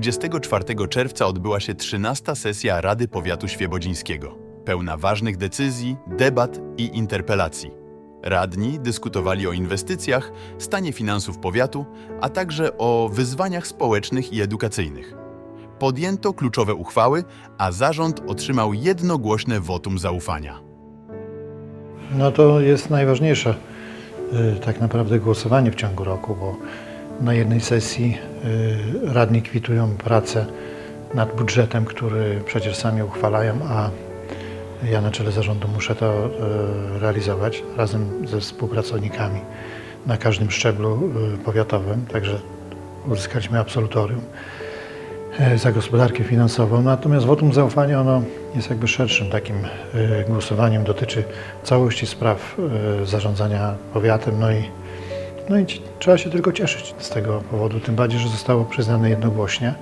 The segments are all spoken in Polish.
24 czerwca odbyła się 13. sesja Rady Powiatu Świebodzińskiego, pełna ważnych decyzji, debat i interpelacji. Radni dyskutowali o inwestycjach, stanie finansów powiatu, a także o wyzwaniach społecznych i edukacyjnych. Podjęto kluczowe uchwały, a zarząd otrzymał jednogłośne wotum zaufania. No to jest najważniejsze y, tak naprawdę głosowanie w ciągu roku, bo na jednej sesji y, radni kwitują pracę nad budżetem, który przecież sami uchwalają, a ja na czele zarządu muszę to y, realizować razem ze współpracownikami na każdym szczeblu y, powiatowym, także uzyskaliśmy absolutorium za gospodarkę finansową. Natomiast wotum zaufania ono jest jakby szerszym takim głosowaniem, dotyczy całości spraw zarządzania powiatem. No i, no i trzeba się tylko cieszyć z tego powodu, tym bardziej, że zostało przyznane jednogłośnie.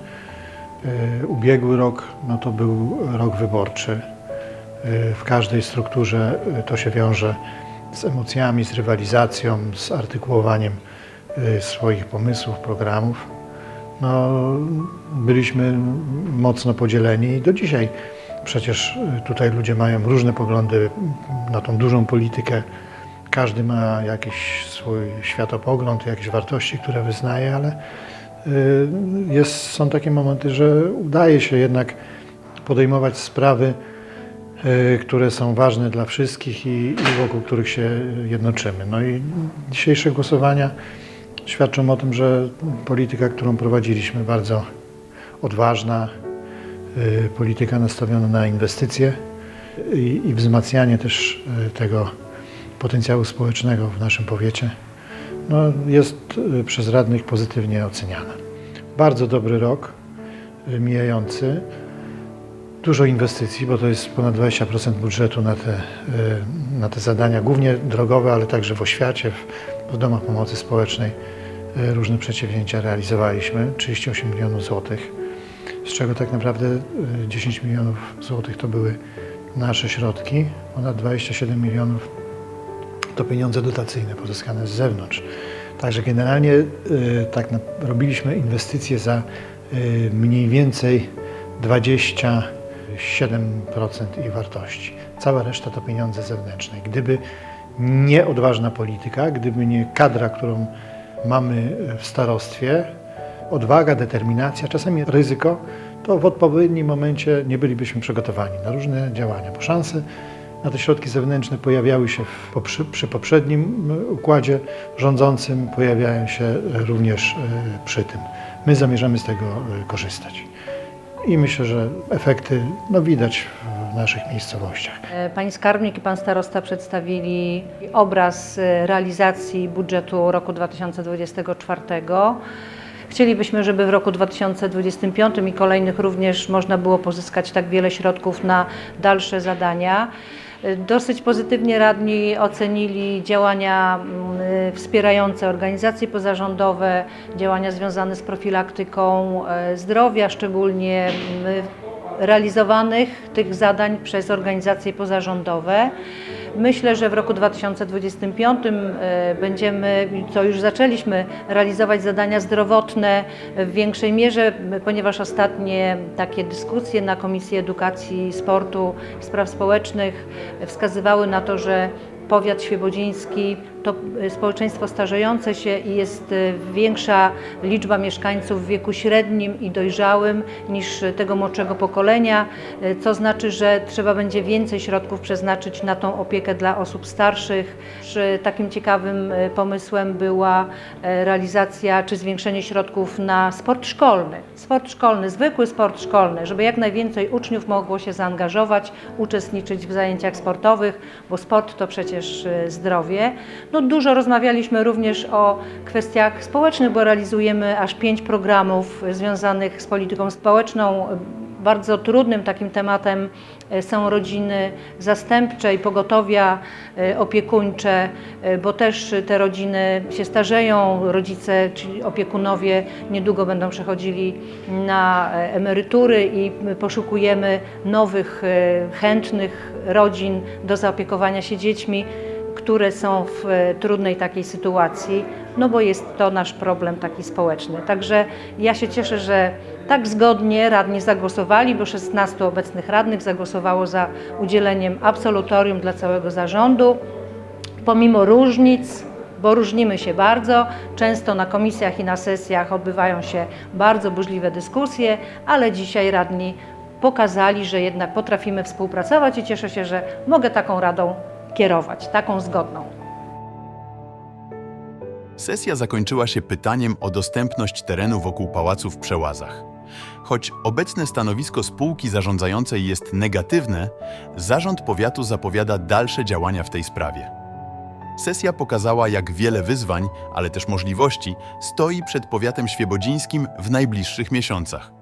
E, Ubiegły rok no to był rok wyborczy. E, W każdej strukturze e, to się wiąże z emocjami, z rywalizacją, z artykułowaniem swoich pomysłów, programów. No, byliśmy mocno podzieleni i do dzisiaj przecież y, tutaj ludzie mają różne poglądy na tą dużą politykę. Każdy ma jakiś swój światopogląd, jakieś wartości, które wyznaje, ale y, jest, są takie momenty, że udaje się jednak podejmować sprawy, y, które są ważne dla wszystkich i, i wokół których się jednoczymy. No i dzisiejsze głosowania świadczą o tym, że polityka, którą prowadziliśmy, bardzo odważna, y, polityka nastawiona na inwestycje i, i wzmacnianie też tego potencjału społecznego w naszym powiecie, no, jest y, przez radnych pozytywnie oceniana. Bardzo dobry rok y, mijający. Dużo inwestycji, bo to jest ponad 20% budżetu na te, y, na te zadania, głównie drogowe, ale także w oświacie, w, w domach pomocy społecznej. Różne przedsięwzięcia realizowaliśmy, 38 milionów złotych, z czego tak naprawdę y, 10 milionów złotych to były nasze środki, ponad 27 milionów to pieniądze dotacyjne pozyskane z zewnątrz. Także generalnie y, tak robiliśmy inwestycje za y, mniej więcej 27% ich wartości. Cała reszta to pieniądze zewnętrzne. Gdyby nie odważna polityka, gdyby nie kadra, którą mamy w starostwie, odwaga, determinacja, czasami ryzyko, to w odpowiednim momencie nie bylibyśmy przygotowani na różne działania, bo szanse na te środki zewnętrzne pojawiały się w, poprzy, przy poprzednim układzie rządzącym, pojawiają się również y, przy tym. My zamierzamy z tego y, korzystać. I myślę, że efekty no, widać w naszych miejscowościach. E, Pani skarbnik i pan starosta przedstawili obraz e, realizacji budżetu roku 2024. Chcielibyśmy, żeby w roku 2025 i kolejnych również można było pozyskać tak wiele środków na dalsze zadania. Dosyć pozytywnie radni ocenili działania mm, e, wspierające organizacje pozarządowe, działania związane z profilaktyką e, zdrowia, szczególnie mm, realizowanych tych zadań przez organizacje pozarządowe. Myślę, że w roku 2025 e, będziemy, co już zaczęliśmy, realizować zadania zdrowotne w większej mierze, ponieważ ostatnie takie dyskusje na Komisji Edukacji, Sportu Spraw Społecznych wskazywały na to, że powiat świebodziński to e, społeczeństwo starzejące się i jest e, większa liczba mieszkańców w wieku średnim i dojrzałym niż tego młodszego pokolenia, e, co znaczy, że trzeba będzie więcej środków przeznaczyć na tą opiekę dla osób starszych. Takim ciekawym pomysłem była realizacja czy zwiększenie środków na sport szkolny. Sport szkolny, zwykły sport szkolny, żeby jak najwięcej uczniów mogło się zaangażować, uczestniczyć w zajęciach sportowych, bo sport to przecież zdrowie. No, dużo rozmawialiśmy również o kwestiach społecznych, bo realizujemy aż pięć programów związanych z polityką społeczną. Bardzo trudnym takim tematem e, są rodziny zastępcze i pogotowia e, opiekuńcze, e, bo też te rodziny się starzeją, rodzice, czyli opiekunowie niedługo będą przechodzili na emerytury i poszukujemy nowych, chętnych rodzin do zaopiekowania się dziećmi które są w e, trudnej takiej sytuacji, no bo jest to nasz problem taki społeczny. Także ja się cieszę, że tak zgodnie radni zagłosowali, bo 16 obecnych radnych zagłosowało za udzieleniem absolutorium dla całego zarządu pomimo różnic, bo różnimy się bardzo, często na komisjach i na sesjach odbywają się bardzo burzliwe dyskusje, ale dzisiaj radni pokazali, że jednak potrafimy współpracować i cieszę się, że mogę taką radą kierować, taką zgodną. Sesja zakończyła się pytaniem o dostępność terenu wokół pałacu w Przełazach. Choć obecne stanowisko spółki zarządzającej jest negatywne, zarząd powiatu zapowiada dalsze działania w tej sprawie. Sesja pokazała, jak wiele wyzwań, ale też możliwości stoi przed powiatem świebodzińskim w najbliższych miesiącach.